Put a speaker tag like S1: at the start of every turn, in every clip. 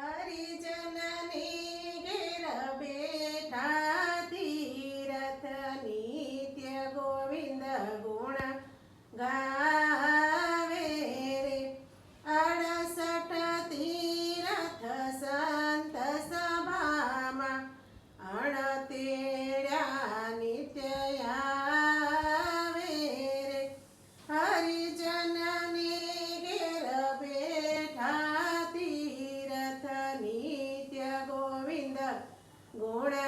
S1: हरिजनने 我嘞。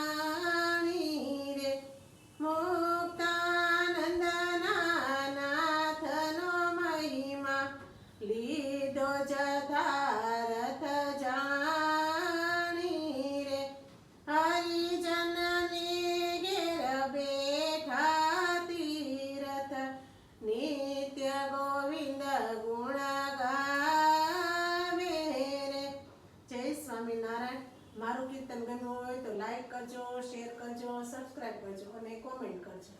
S1: નારાયણ, મારું કીર્તન ગમવું હોય તો લાઈક કરજો શેર કરજો સબસ્ક્રાઈબ કરજો અને કોમેન્ટ કરજો.